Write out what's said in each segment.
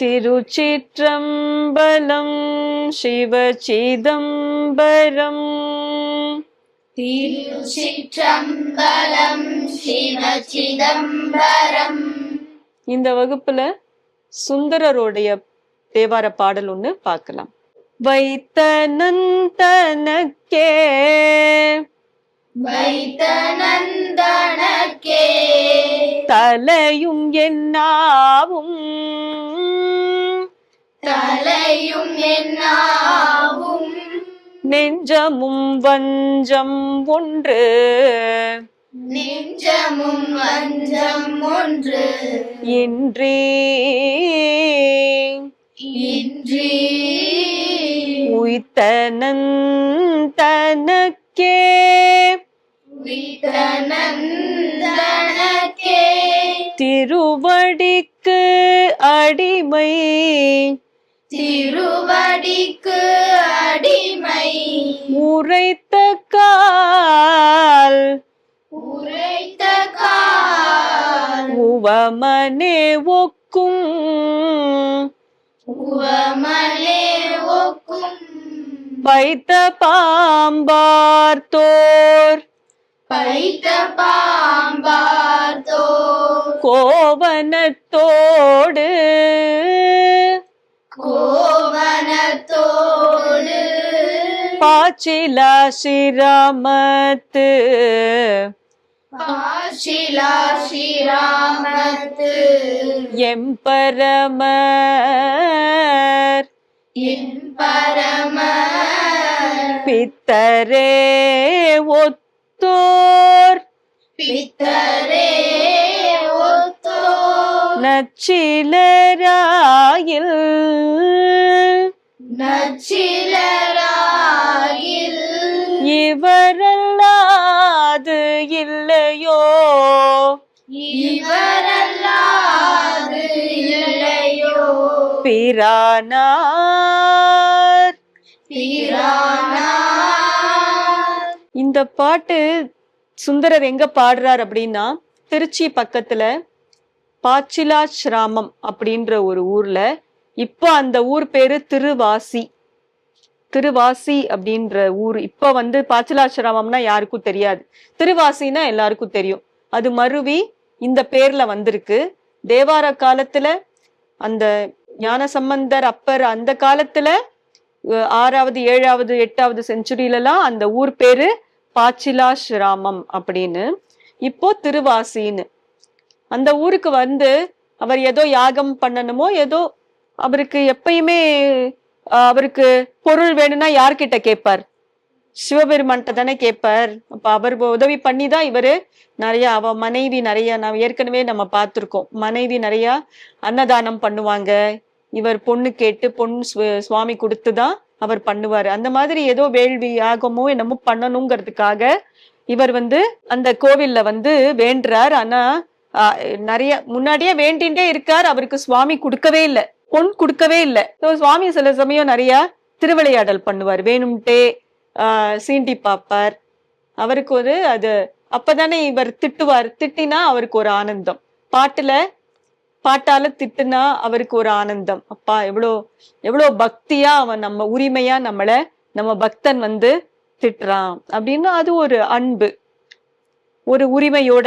திருச்சிற்றம்பலம் சிவச்சிதம்பரம் திருச்சிற்றம்பலம் சிவச்சிதம்பரம் இந்த வகுப்புல சுந்தரருடைய தேவார பாடல் ஒண்ணு பார்க்கலாம். வைத்தனந்தனக்கே வைத்த நந்தனக்கே தலையும் என்னாவும் தலையும் என்னாவும்? நெஞ்சமும் வஞ்சம் ஒன்று. நெஞ்சமும் வஞ்சம் ஒன்று. இன்றி. இன்றி. நந்தனக்கே திருவடிக்கு அடிமை. திருவடிக்கு அடிமை. உரைத்த கால். உரைத்த கால். உவமனே ஒக்கும். உவமலே ஒக்கும். வைத்த பாம்பார்த்தோர் பைத்த பாம்பார்த்தோ கோவனத்தோடு. கோவனத்தோடு பாச்சிலா சிராமத்து பாஷிலா ஸ்ரீராமத்து எம்பரமர் என் பரம பித்தரே ஒத்தோர். பித்தரே நச்சிலராயில். நச்சிலராயில். இவரல்லாது இல்லையோ? இவரல்லாது இல்லையோ? பிரானார். பிரானார். இந்த பாட்டு சுந்தரர் எங்க பாடுறார் அப்படின்னா திருச்சி பக்கத்துல பாச்சிலாசிராமம் அப்படின்ற ஒரு ஊர்ல இப்போ அந்த ஊர் பேரு திருவாசி. திருவாசி அப்படின்ற ஊர் இப்ப வந்து பாச்சிலாசிரமம்னா யாருக்கும் தெரியாது. திருவாசினா எல்லாருக்கும் தெரியும். அது மருவி இந்த பேர்ல வந்திருக்கு. தேவார காலத்துல அந்த ஞான சம்பந்தர் அப்பர் அந்த காலத்துல ஆறாவது ஏழாவது எட்டாவது செஞ்சுரியிலலாம் அந்த ஊர் பேரு பாச்சிலாசிராமம் அப்படின்னு. இப்போ திருவாசின்னு. அந்த ஊருக்கு வந்து அவர் ஏதோ யாகம் பண்ணணுமோ ஏதோ அவருக்கு எப்பயுமே அவருக்கு பொருள் வேணும்னா யார்கிட்ட கேட்பார்? சிவபெருமான்கிட்ட தானே கேட்பார். அப்ப அவர் உதவி பண்ணி தான் இவரு நிறைய அவ மனைவி நிறைய நான் ஏற்கனவே நம்ம பார்த்துருக்கோம். மனைவி நிறைய அன்னதானம் பண்ணுவாங்க. இவர் பொண்ணு கேட்டு பொண்ணு சு- சுவாமி கொடுத்து தான் அவர் பண்ணுவாரு. அந்த மாதிரி ஏதோ வேள்வி யாகமோ என்னமோ பண்ணணுங்கிறதுக்காக இவர் வந்து அந்த கோவில்ல வந்து வேண்டுறார். ஆனா நிறைய முன்னாடியே வேண்டிண்டே இருக்கார் அவருக்கு சுவாமி கொடுக்கவே இல்லை. பொன் கொடுக்கவே இல்லை. சுவாமி சில சமயம் நிறைய திருவிளையாடல் பண்ணுவார். வேணும்ட்டே ஆஹ், சீண்டி பார்ப்பார். அவருக்கு ஒரு அது அப்பதானே இவர் திட்டுவார். திட்டினா அவருக்கு ஒரு ஆனந்தம். பாட்டுல பாட்டால திட்டுனா அவருக்கு ஒரு ஆனந்தம். அப்பா எவ்வளோ எவ்வளோ பக்தியா அவன் நம்ம உரிமையா நம்மள நம்ம பக்தன் வந்து திட்டுறான். அப்படின்னு அது ஒரு அன்பு. ஒரு உரிமையோட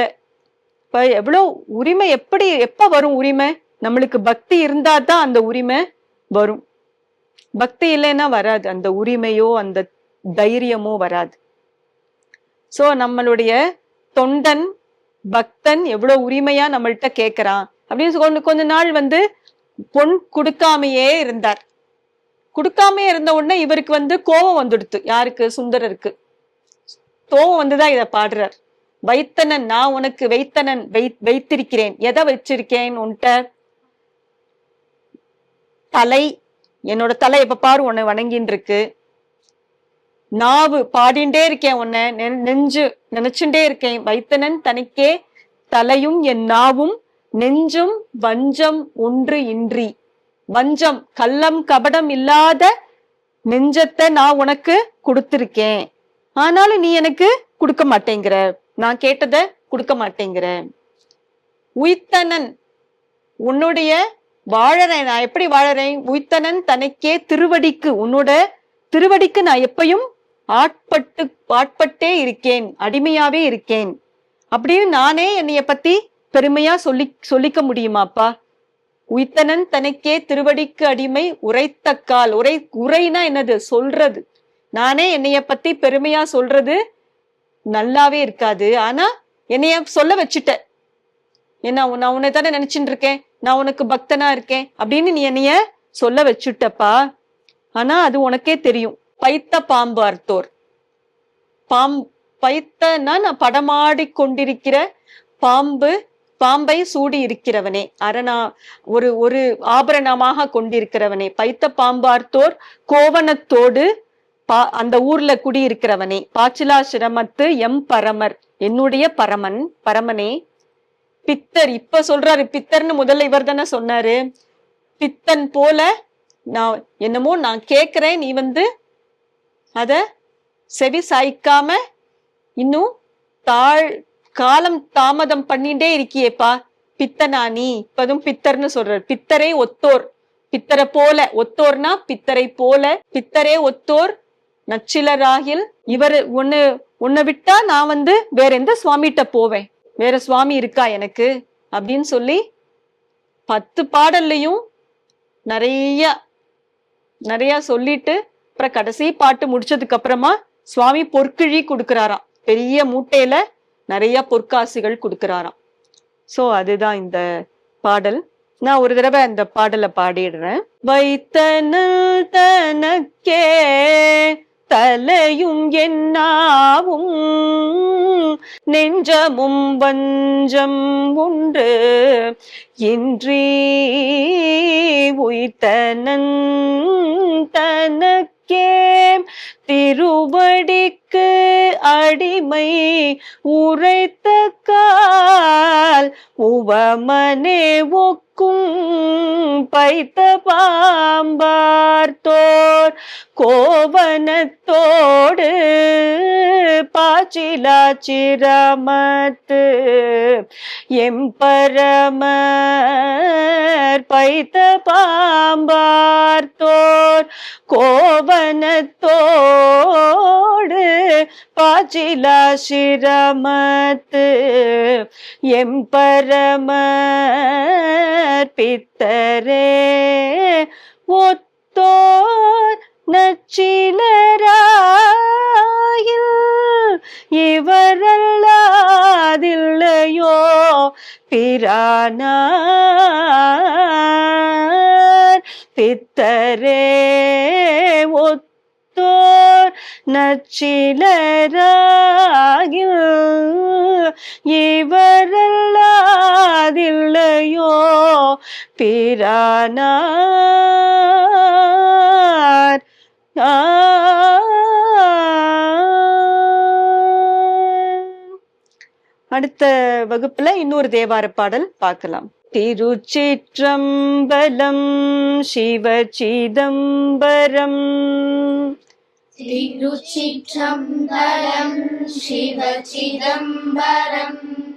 இப்ப எவ்வளோ உரிமை எப்படி எப்ப வரும் உரிமை? நம்மளுக்கு பக்தி இருந்தா தான் அந்த உரிமை வரும். பக்தி இல்லைன்னா வராது. அந்த உரிமையோ அந்த தைரியமோ வராது. சோ நம்மளுடைய தொண்டன் பக்தன் எவ்வளவு உரிமையா நம்மள்ட்ட கேக்குறான்? அப்படின்னு கொஞ்ச கொஞ்ச நாள் வந்து பொன் கொடுக்காமையே இருந்தார். கொடுக்காமே இருந்த உடனே இவருக்கு வந்து கோபம் வந்துடுத்து யாருக்கு? சுந்தரருக்கு. கோபம் வந்துதான் இத பாடுறார். வைத்தனன் நான் உனக்கு வைத்தனன் வை வைத்திருக்கிறேன். எதை வச்சிருக்கேன் உன்கிட்ட? தலை. என்னோட தலை எப்ப பாரு உன்னை வணங்கின்னு இருக்கு நாவு பாடிண்டே இருக்கேன் உன்னை. நெ- நெஞ்சு நினைச்சுட்டே இருக்கேன். வைத்தனன் தனக்கே தலையும் என் நாவும் நெஞ்சும் வஞ்சம் ஒன்று இன்றி. வஞ்சம் கள்ளம் கபடம் இல்லாத நெஞ்சத்தை நான் உனக்கு கொடுத்திருக்கேன். ஆனாலும் நீ எனக்கு கொடுக்க மாட்டேங்கிற. நான் கேட்டதை கொடுக்க மாட்டேங்கிற உய்த்தனன் உன்னுடைய வாழறேன். நான் எப்படி வாழறேன்? உய்த்தனன் தனக்கே திருவடிக்கு உன்னோட திருவடிக்கு நான் எப்பயும் ஆட்பட்டு ஆட்பட்டே இருக்கேன் அடிமையாவே இருக்கேன். அப்படின்னு நானே என்னைய பத்தி பெருமையா சொல்லி சொல்லிக்க முடியுமாப்பா? உய்த்தனன் தனக்கே திருவடிக்கு அடிமை உரைத்தக்கால் உரை உரைனா என்னது? சொல்றது. நானே என்னைய பத்தி பெருமையா சொல்றது நல்லாவே இருக்காது. ஆனா என்னைய சொல்ல வச்சுட்ட. என்ன நான் உன்னை தானே நினைச்சுட்டு இருக்கேன். நான் உனக்கு பக்தனா இருக்கேன். அப்படின்னு நீ என்னைய சொல்ல வச்சுட்டப்பா. ஆனா அது உனக்கே தெரியும். பைத்த பாம்பு அர்த்தோர் பாம் பைத்தன்னா நான் படமாடி கொண்டிருக்கிற பாம்பு பாம்பை சூடி இருக்கிறவனே. அரணா ஒரு ஒரு ஆபரணமாக கொண்டிருக்கிறவனே. பைத்த பாம்பார்த்தோர் கோவணத்தோடு பா அந்த ஊர்ல குடியிருக்கிறவனே பாச்சிலாசிரமத்து எம் பரமர் என்னுடைய பரமன் பரமனே. பித்தர் இப்ப சொல்றாரு பித்தர்னு முதல்ல இவர் தானே சொன்னாரு. பித்தன் போல நான் என்னமோ நான் கேக்குறேன் நீ வந்து அத செவி சாய்க்காம இன்னும் தாழ் காலம் தாமதம் பண்ணிட்டே இருக்கியேப்பா. பித்தனா நீ? இப்பதும் பித்தர்னு சொல்றாரு. பித்தரே ஒத்தோர். பித்தரை போல ஒத்தோர்னா பித்தரை போல பித்தரே ஒத்தோர் நச்சிலராகில் இவர் ஒன்னு உன்னை விட்டா நான் வந்து வேற எந்த சுவாமிகிட்ட போவேன்? வேற சுவாமி இருக்கா எனக்கு? அப்படின்னு சொல்லி பத்து பாடல்லையும் நிறைய நிறைய சொல்லிட்டு அப்புறம் கடைசி பாட்டு முடிச்சதுக்கு அப்புறமா சுவாமி பொற்கிழி கொடுக்கிறாராம். பெரிய மூட்டையில நிறைய பொற்காசுகள் கொடுக்கிறாராம். சோ அதுதான் இந்த பாடல். நான் ஒரு தடவை அந்த பாடலை பாடிடுறேன். வைத்தனல் தனக்கே அலையும் என்னாவும்? நெஞ்சமும் வஞ்சம் உண்டு. இன்றி உய்த்தனன் தனக்கே திருவடிக்கு அடிமை உரைத்த கால் உவமனே ஒக்க ஒக்கும் பைத்த பாம்பார்த்தோர் கோவனத்தோடு பாச்சிலா சிரமத்து எம்பரமர் பைத்த பாம்பார்த்தோர் கோவனத்தோடு பாச்சிலாசிரமத்து எம்பரமர் பித்தரே ஒத்தோர் நச்சிலராயில் இவரல்லாதில்லையோ பிரானார் பித்தரே ஒத்தோர் நச்சிலராகில் இவரல்லாதில்லையோ பிரானார். அடுத்த வகுப்புல இன்னொரு தேவார பாடல் பார்க்கலாம். திருச்சிற்றம்பலம் சிவ சிதம்பரம். திருச்சிற்றம்பலம் சிவ சிதம்பரம்.